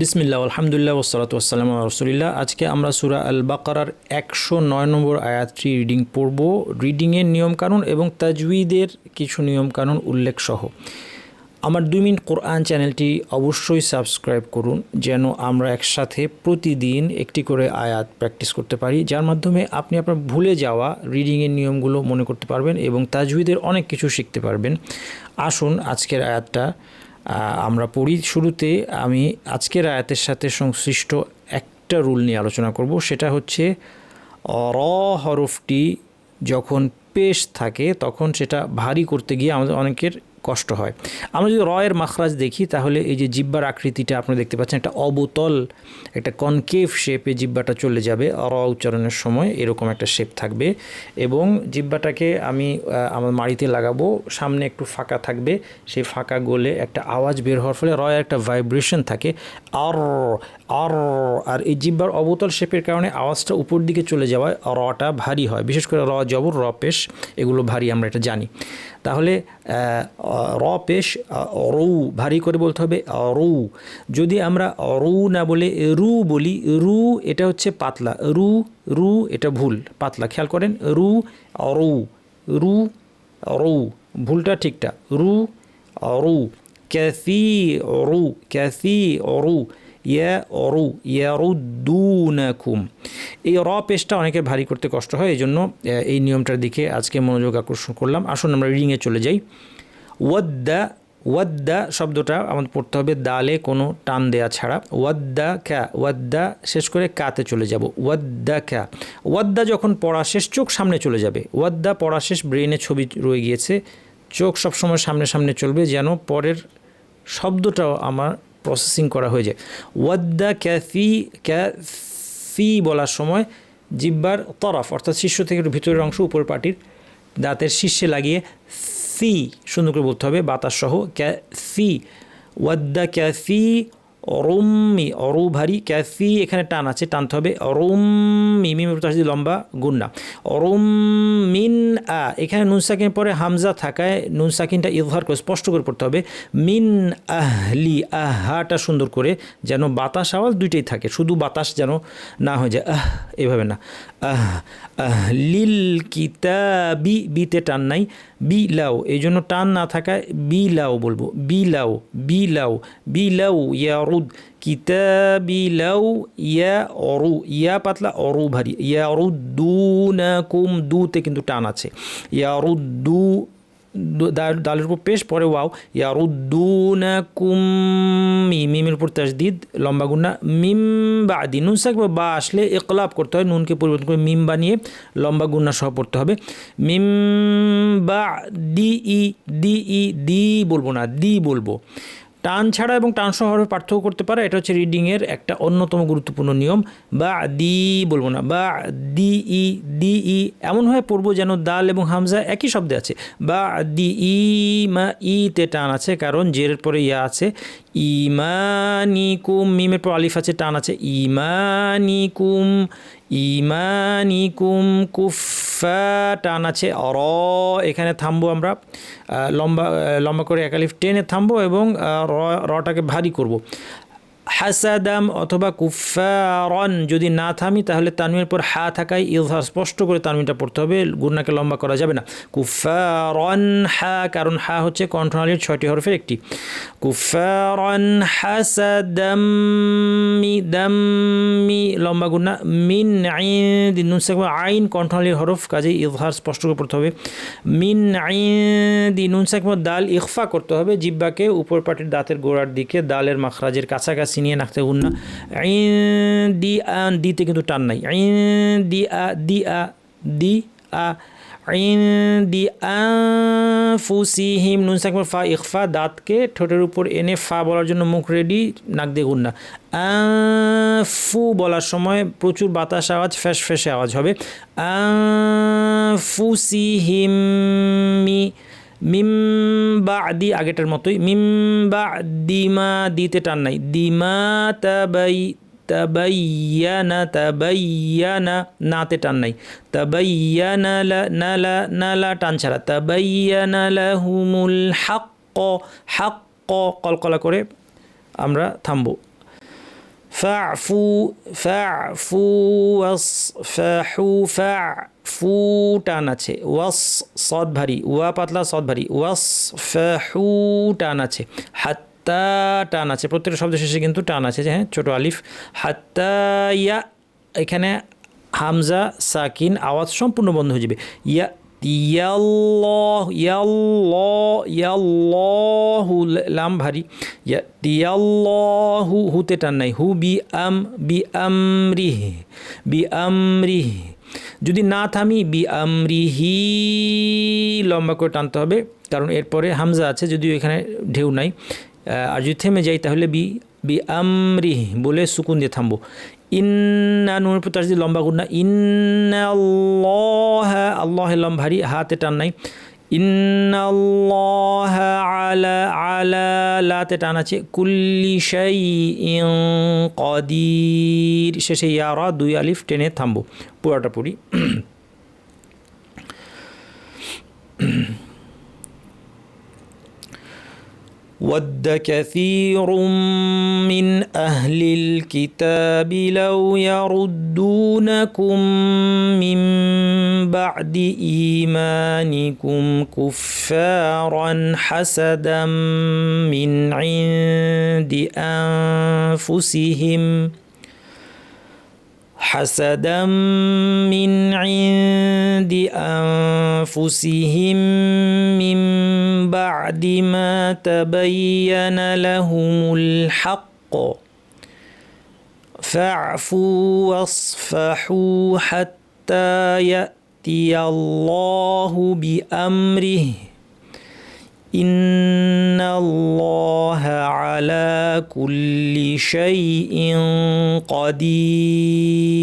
বিসমিল্লা আলহামদুলিল্লাহ ওসালাত ওসালাম রসুলিল্লাহ। আজকে আমরা সুরা আল বাকারার একশো নয় নম্বর আয়াতটি রিডিং পড়ব। রিডিংয়ের নিয়মকানুন এবং তাজউইদের কিছু নিয়মকানুন উল্লেখ সহ আমার দুই মিনিট কোরআন চ্যানেলটি অবশ্যই সাবস্ক্রাইব করুন, যেন আমরা একসাথে প্রতিদিন একটি করে আয়াত প্র্যাকটিস করতে পারি, যার মাধ্যমে আপনি আপনার ভুলে যাওয়া রিডিংয়ের নিয়মগুলো মনে করতে পারবেন এবং তাজউইদের অনেক কিছু শিখতে পারবেন। আসুন আজকের আয়াতটা আমরা পড়ি শুরুতে, আমি আজকের আয়াতের সাথে সংশ্লিষ্ট একটা রুল নিয়ে আলোচনা করব, সেটা হচ্ছে অর হরফটি যখন পেশ থাকে, তখন সেটা ভারী করতে গিয়ে আমাদের অনেকের কষ্ট হয়। আমরা যদি রয়ের মাখরাজ দেখি, তাহলে এই যে জিব্বার আকৃতিটা আপনি দেখতে পাচ্ছেন, একটা অবতল, একটা কনকেভ শেপে জিব্বাটা চলে যাবে। র উচ্চারণের সময় এরকম একটা শেপ থাকবে এবং জিব্বাটাকে আমি আমার মাড়িতে লাগাবো। সামনে একটু ফাঁকা থাকবে। সেই ফাঁকা গোলে একটা আওয়াজ বের হওয়ার ফলে রয়ের একটা ভাইব্রেশন থাকে। আর আর আর এই জিব্বার অবতল শেপের কারণে আওয়াজটা উপর দিকে চলে যাওয়ায় রটা ভারী হয়। বিশেষ করে র জবর, র পেশ, এগুলো ভারী, আমরা এটা জানি। তাহলে র পেশ রৌ, ভারী করে বলতে হবে, রৌ। যদি আমরা রু না বলে রু বলি, রু এটা হচ্ছে পাতলা, রু রু এটা ভুল, পাতলা, খেয়াল করেন, রু, রৌ রু, রৌ, ভুলটা ঠিকটা, রু রু, ক্যাসি রু ক্যাসি, রু, ইয়া অরু ইয়ারুদ্দুনাকুম। এই র পেশটা অনেকের ভারী করতে কষ্ট হয় এই জন্য এই নিয়মটার দিকে আজকে মনোযোগ আকর্ষণ করলাম। আসুন আমরা রিডিংয়ে চলে যাই। ওয়াদ্দা ওয়াদ্দা শব্দটা আমাদের পড়তে হবে দালে কোনো টান দেয়া ছাড়া। ওয়াদ্দা খ্যা ওয়াদ্দা শেষ করে কাতে চলে যাব। ওয়াদ্দা খ্যা ওয়াদ্দা যখন পড়া শেষ, চোখ সামনে চলে যাবে। ওয়াদ্দা পড়া শেষ ব্রেনে ছবি রয়ে গিয়েছে। চোখ সবসময় সামনে সামনে চলবে যেন পরের শব্দটাও আমার প্রসেসিং করা হয়ে যায়। ওয়াদ্দা ক্যাফি ক্যাফি বলার সময় জিব্বার তরফ, অর্থাৎ শীর্ষ থেকে ভিতরের অংশ উপর পাটির দাঁতের শীর্ষে লাগিয়ে সি সুন্দর করে বলতে হবে বাতাস সহ ক্যাফি ওয়াদ্দা ক্যাফি অরুম্মি অরু ভারী ক্যাফি এখানে টান আছে, টানতে হবে। অরুম্মি মিমের দিয়ে লম্বা গুন্না। অরুম মিন আ, এখানে নুন সাকিনের পরে হামজা থাকায় নুন সাকিনটা ইজহার করে স্পষ্ট করে পড়তে হবে। মিন আহলি আহাটা সুন্দর করে যেন বাতাস আওয়াজ দুইটাই থাকে, শুধু বাতাস যেন না হয়ে যায়। আহ, এভাবে না। আহ আহলিল কিতাবি বিতে টান নাই। বি লাও এই জন্য টান না থাকায় বি লাও বলব। বি লাও বি লাও বি লাও ইয়ারুদ কিতাবি লাও ইয়া অরু ইয়া পাতলা অরু ভারী ইয়া কুম দুতে কিন্তু টান আছে। ইয়ারুদ্দু দালের উপর পেশ, পরে ওয়াও। ইয়ারুদ্দুনাকুম মি- মিমের উপর তাসদিদ, লম্বা গুন্না মিম বা আদি নুন সাক বা আসলে ইকলাব করতে হয়। নুনকে পরিবর্তন করে মিম বানিয়ে লম্বা গুন্না সহ পড়তে হবে। মিম বা দি ই দি ই দি বলব না, দি বলব। টান ছাড়া এবং টান সহ পার্থক্য করতে পারে, এটা হচ্ছে রিডিংয়ের একটা অন্যতম গুরুত্বপূর্ণ নিয়ম। বা দি বলব না বা দি ই দি ই এমনভাবে পড়ব যেন দাল এবং হামজা একই শব্দে আছে। বা দি ই, মা ইতে টান আছে, কারণ জেরের পরে ইয়া আছে। ইমানিকুম, মিমের পর আলিফ আছে, টান আছে। ইমানিকুম ইমানিকুম কুফা টান আছে, অর, এখানে থামবো আমরা লম্বা লম্বা করে একালিফ টেনে থামবো এবং রটাকে ভারী করব। হাসাদাম অথবা কুফারন যদি না থামি, তাহলে তানমিনের পর হা থাকায় ইজহার স্পষ্ট করে তানমিনটা পড়তে হবে গুন্নাকে লম্বা করা যাবে না। কুফারন হা, কারণ হা হচ্ছে কণ্ঠনালীর ছয়টি হরফের একটি। কুফারন হাসাদাম্মি দাম্মি লম্বা গুন্না মিন আইন, নুন আইন কণ্ঠনালীর হরফ কাজে ইজহার স্পষ্ট করে পড়তে হবে। মিন আইন, নুন দাল ইখফা করতে হবে জিব্বাকে উপর পাটির দাঁতের গোড়ার দিকে, দালের মাখরাজের কাছাকাছি নিয়ে নাকতে গুন্না আইন দি আন দিতে কিন্তু টান নাই। আইন দি আ দি আ দি আ আইন দি আনফুসিহিম নুন সাকমা ফা ইখফা, দাঁতকে ঠোঁটের উপর এনে ফা বলার জন্য মুখ রেডি, নাক দিয়ে গুন্না ফু বলার সময় প্রচুর বাতাস আওয়াজ, ফ্যাস ফ্যাসে আওয়াজ হবে। আনফুসিহিম মিম বা আদি আগেটার মতোই, মিম বা দিমা দিতে টান নাই। দিমা তাবাই, তাবাইয়ানা তাবাইয়ানা নাতে টান নাই। তাবাইয়ানা নালা নালা টান ছাড়া। তাবাইয়ানা লাহুমুল হাক্ক হাক্ক কলকলা করে আমরা থামবো। ওয়াস ফাহু ফা ফু টান আছে। ওয়াস সদ ভারী, ওয়া পাতলা সদ ভারী ওয়াস ফাহু টান আছে। হাত্তা টান আছে। প্রত্যেকটা শব্দ শেষে কিন্তু টান আছে যে হ্যাঁ ছোটো আলিফ। হাত্তা ইয়া, এখানে হামজা, সাকিন, আওয়াজ সম্পূর্ণ বন্ধ হয়ে যাবে। ইয়া ইয়াল্লাহ ইয়াল্লাহ ইয়াল্লাহু লাম ভারী ইয়া ইয়াল্লাহু হুতে টান নাই হু বি আম বি আমরিহ বি আমরিহ যদি না থামি বি আমরিহি লম্বা করে টানতে হবে কারণ এরপরে হামজা আছে যদিও এখানে ঢেউ নাই আর যদি থেমে যাই তাহলে বি বি আমরিহ বলে সুকুন দিয়ে থামবো ইন্না নুনের প্রতি যদি লম্বা গুণা ইন্না আল্লাহ আল্লাহ লম্বা ভারী হাতে টান নাই ইন্না আল্লাহ আলা আলা লাতে টান আছে কুল্লি শাই ইং কদির শেষে ইয়ারা দুই আলিফ টেনে থামবো পুরাটা পুরি ود كثير من أهل الكتاب لو يردونكم من بعد إيمانكم كفارا حسدا من عند أنفسهم حسدا من عند أنفسهم من بعد ما تبين لهم الحق فاعفوا واصفحوا حتى يأتي الله بأمره. إن الله على كل شيء قدير.